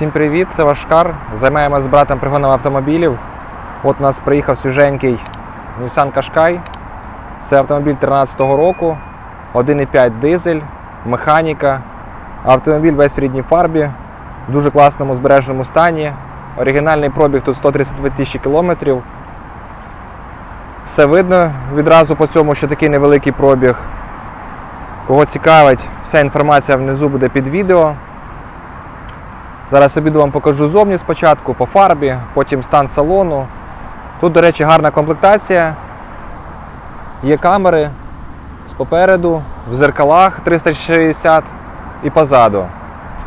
Всім привіт, це Вашкар. Займаємося з братом пригоном автомобілів. От у нас приїхав свіженький Nissan Qashqai. Це автомобіль 2013 року, 1,5 дизель, механіка. Автомобіль весь в рідній фарбі, в дуже класному збереженому стані. Оригінальний пробіг тут 132 тисячі кілометрів. Все видно відразу по цьому, що такий невеликий пробіг. Кого цікавить, вся інформація внизу буде під відео. Зараз обіду вам покажу зовні спочатку, по фарбі, потім стан салону. Тут, до речі, гарна комплектація. Є камери з попереду, в зеркалах 360 і позаду.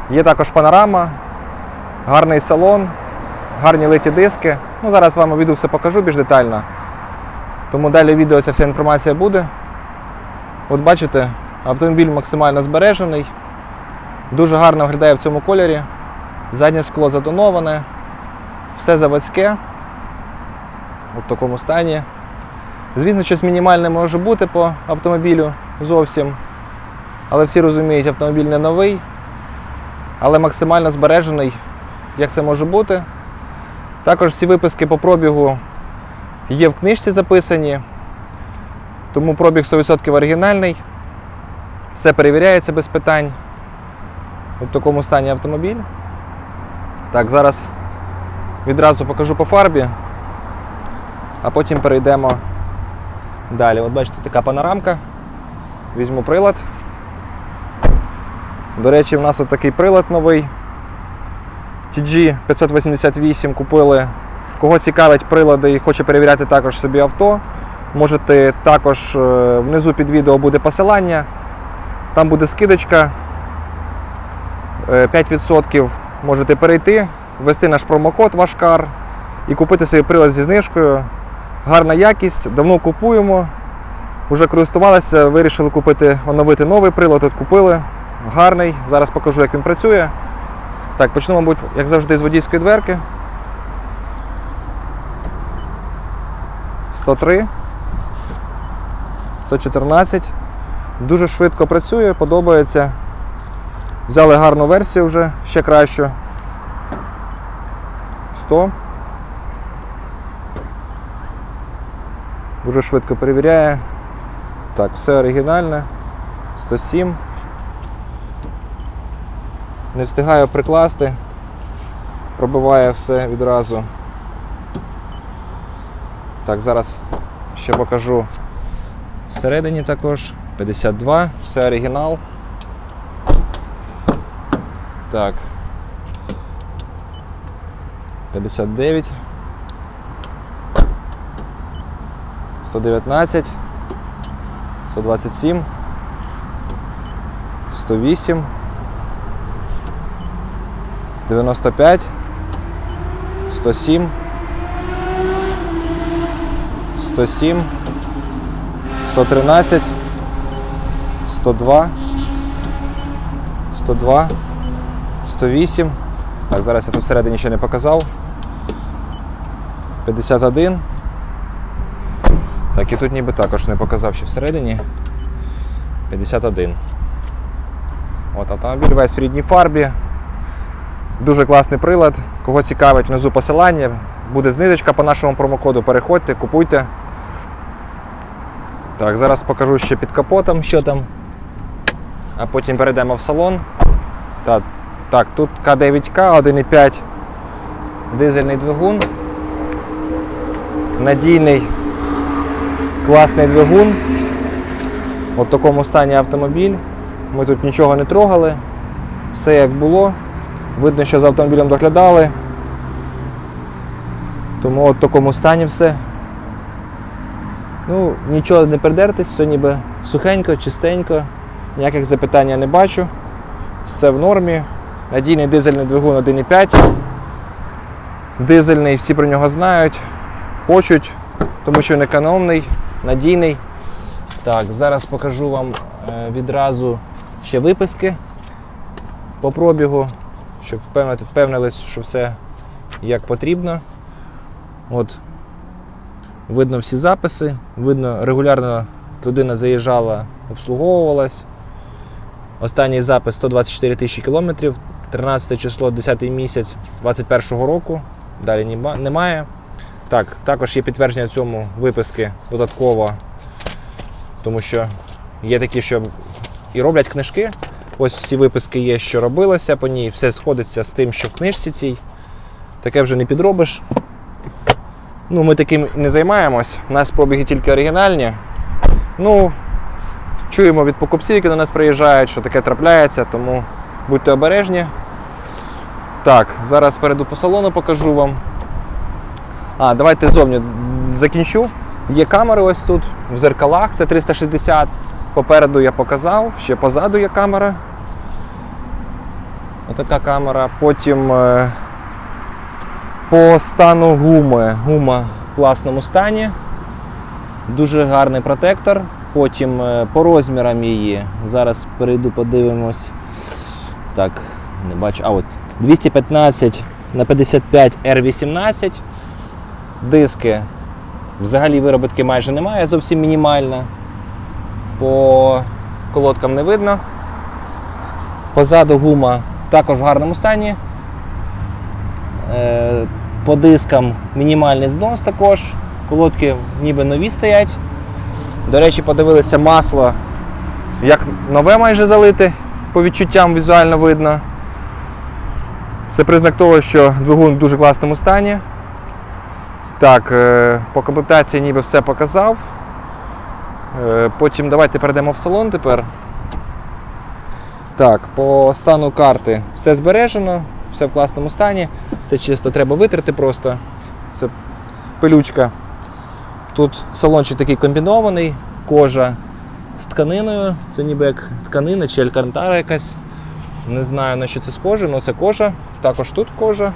Є також панорама, гарний салон, гарні литі диски. Ну, зараз вам обіду все покажу більш детально. Тому далі відео ця вся інформація буде. От бачите, автомобіль максимально збережений. Дуже гарно виглядає в цьому кольорі. Заднє скло затоноване, все заводське. У такому стані. Звісно, щось мінімальне може бути по автомобілю зовсім. Але всі розуміють, автомобіль не новий, але максимально збережений, як це може бути. Також всі виписки по пробігу є в книжці записані, тому пробіг 100% оригінальний. Все перевіряється без питань. У такому стані автомобіль. Так, зараз відразу покажу по фарбі, а потім перейдемо далі. От бачите, така панорамка. Візьму прилад. До речі, в нас от такий прилад новий. TG 588 купили. Кого цікавить прилади і хоче перевіряти також собі авто, можете також е, внизу під відео буде посилання. Там буде скидочка. е, 5% можете перейти, ввести наш промокод Вашкар і купити собі прилад зі знижкою. Гарна якість, давно купуємо. Вже користувалися, вирішили купити, оновити новий прилад, от купили. Гарний. Зараз покажу, як він працює. Так, почну, мабуть, як завжди, з водійської дверки. 103. 114. Дуже швидко працює, подобається. Взяли гарну версію вже, ще кращу. 100. Дуже швидко перевіряє. Так, все оригінальне. 107. Не встигаю прикласти. Пробиває все відразу. Так, зараз ще покажу всередині також. 52, все оригінал. Так. 59. 119. 127. 108. 95. 107. 107. 113. 102. 102. 108. Так, зараз я тут всередині ще не показав. 51. Так, і тут ніби також не показав ще всередині. 51. От автомобіль весь в рідній фарбі. Дуже класний прилад. Кого цікавить, внизу посилання. Буде знижечка по нашому промокоду. Переходьте, купуйте. Так, зараз покажу ще під капотом, що там. А потім перейдемо в салон. Так, так тут К9К 1,5 дизельний двигун. Надійний, класний двигун. От в такому стані автомобіль. Ми тут нічого не трогали. Все як було. Видно, що за автомобілем доглядали. Тому от в такому стані все. Ну, нічого не придертись, все ніби сухенько, чистенько, ніяких запитань я не бачу. Все в нормі. Надійний дизельний двигун 1,5. Дизельний, всі про нього знають, хочуть, тому що він економний, надійний. Так, зараз покажу вам е, відразу ще виписки по пробігу, щоб впевнились, що все як потрібно. От, видно всі записи, видно, регулярно людина заїжджала, обслуговувалась. Останній запис 124 тисячі кілометрів, 13 число, 10 місяць 21 року. Далі немає. Так, також є підтвердження цьому виписки додатково, тому що є такі, що і роблять книжки. Ось ці виписки є, що робилося по ній, все сходиться з тим, що в книжці цій. Таке вже не підробиш. Ну, ми таким не займаємось. У нас пробіги тільки оригінальні. Ну, чуємо від покупців, які до нас приїжджають, що таке трапляється, тому будьте обережні. Так, зараз перейду по салону, покажу вам. А, давайте зовні закінчу. Є камери ось тут, в зеркалах, це 360. Попереду я показав, ще позаду є камера. Отака камера. Потім е, по стану гуми. Гума в класному стані. Дуже гарний протектор. Потім е, по розмірам її. Зараз перейду, подивимось. Так, не бачу. А от 215 на 55 R18. Диски. Взагалі виробітки майже немає, зовсім мінімальна. По колодкам не видно. Позаду гума також в гарному стані. Е, По дискам мінімальний знос також. Колодки ніби нові стоять. До речі, подивилися масло, як нове майже залите, по відчуттям візуально видно. Це признак того, що двигун в дуже класному стані. Так, е, по комплектації ніби все показав. Е, Потім давайте перейдемо в салон тепер. Так, по стану карти все збережено, все в класному стані. Це чисто треба витерти просто. Це пилючка. Тут салончик такий комбінований, кожа з тканиною. Це ніби як тканина чи алькантара якась. Не знаю на що це схоже, але це кожа. Також тут кожа.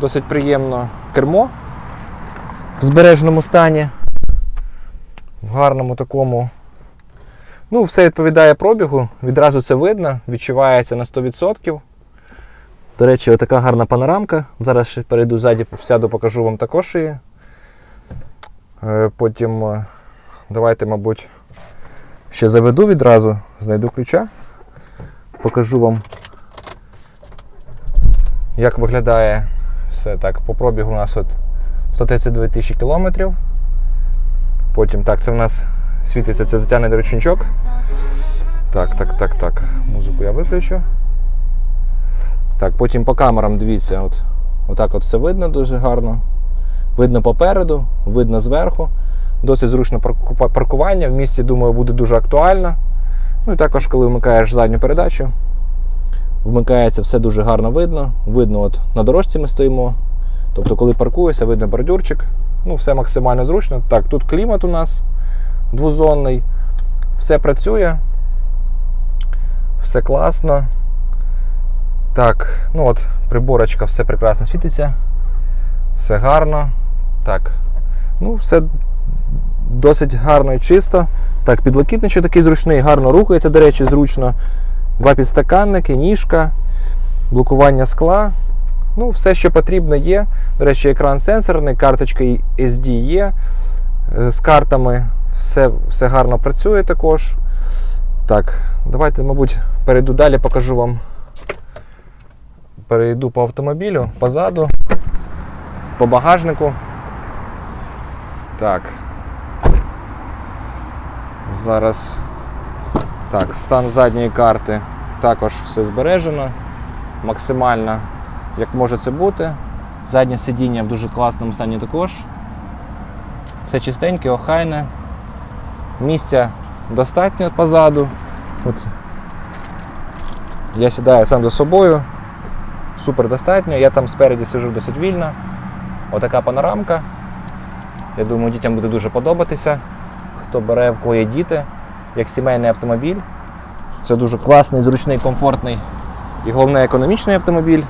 Досить приємно кермо в збереженому стані. В гарному такому. Ну, все відповідає пробігу, відразу це видно, відчувається на 100%. До речі, отака гарна панорамка. Зараз ще перейду ззаді, сяду, покажу вам також її. Е, Потім е, давайте, мабуть, ще заведу відразу, знайду ключа. Покажу вам, як виглядає все так. По пробігу у нас от 132 тисячі кілометрів. Потім так, це в нас світиться це затягнений ручничок. Так, так, так, так. Музику я виключу. Так, потім по камерам дивіться, от, отак от все видно дуже гарно. Видно попереду, видно зверху. Досить зручно паркування. В місті, думаю, буде дуже актуально. Ну і також, коли вмикаєш задню передачу, вмикається все дуже гарно видно. Видно, от на дорожці ми стоїмо. Тобто, коли паркуєшся, видно бордюрчик. Ну, все максимально зручно. Так, тут клімат у нас двозонний. Все працює. Все класно. Так, ну от, приборочка, все прекрасно світиться. Все гарно. Так. Ну, все досить гарно і чисто. Так, підлокітничок такий зручний, гарно рухається, до речі, зручно. Два підстаканники, ніжка, блокування скла. Ну, все, що потрібно, є. До речі, екран сенсорний, карточка SD є. Е, З картами все, все гарно працює також. Так, давайте, мабуть, перейду далі, покажу вам. Перейду по автомобілю, позаду, по багажнику. Так. Зараз. Так, стан задньої карти також все збережено. Максимально, як може це бути. Заднє сидіння в дуже класному стані також. Все чистеньке, охайне. Місця достатньо позаду. От. Я сідаю сам за собою. Супер достатньо. Я там спереді сижу досить вільно. Отака панорамка. Я думаю, дітям буде дуже подобатися. Хто бере в кого є діти, як сімейний автомобіль. Це дуже класний, зручний, комфортний і головне економічний автомобіль.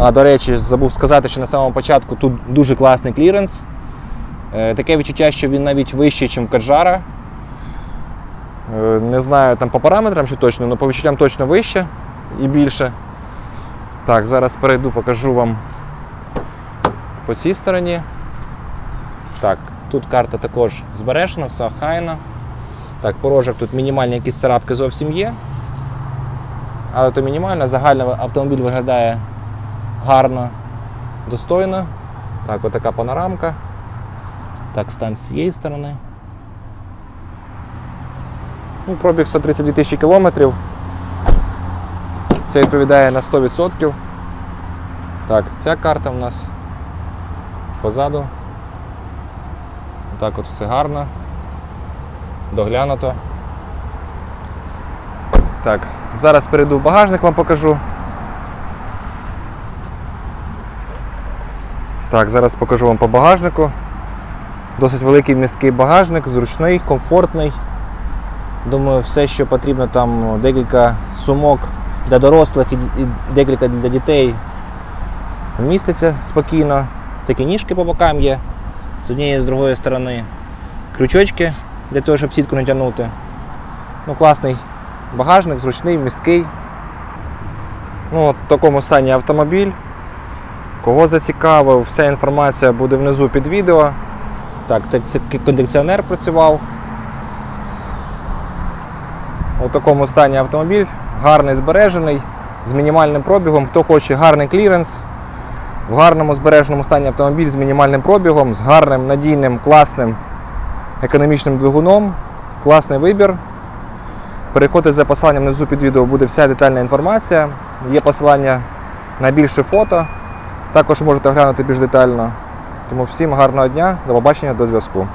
А до речі, забув сказати, що на самому початку тут дуже класний кліренс. Е, Таке відчуття, що він навіть вищий, ніж в Каджара. Е, Не знаю там по параметрам чи точно, але по відчуттям точно вище і більше. Так, зараз перейду, покажу вам по цій стороні. Так, тут карта також збережена, все охайно. Так, порожок тут мінімальні якісь царапки зовсім є. але то мінімально. Загально автомобіль виглядає гарно, достойно. Так, отака панорамка. Так, стан з цієї сторони. Ну, пробіг 132 тисячі кілометрів. Це відповідає на 100%. Так, ця карта у нас позаду. Так от все гарно. Доглянуто. Так, зараз перейду в багажник, вам покажу. Так, зараз покажу вам по багажнику. Досить великий місткий багажник, зручний, комфортний. Думаю, все, що потрібно, там декілька сумок для дорослих і декілька для дітей вміститься спокійно. Такі ніжки по бокам є з однієї з другої сторони. Крючочки для того, щоб сітку не тягнути. Ну, класний багажник, зручний, місткий. Ну, от в такому стані автомобіль. Кого зацікавив, вся інформація буде внизу під відео. Так кондиціонер працював. У такому стані автомобіль, гарний збережений, з мінімальним пробігом. Хто хоче гарний кліренс, в гарному збереженому стані автомобіль з мінімальним пробігом, з гарним, надійним, класним економічним двигуном. Класний вибір. Переходьте за посиланням внизу під відео, буде вся детальна інформація. Є посилання на більше фото. Також можете оглянути більш детально. Тому всім гарного дня, до побачення, до зв'язку.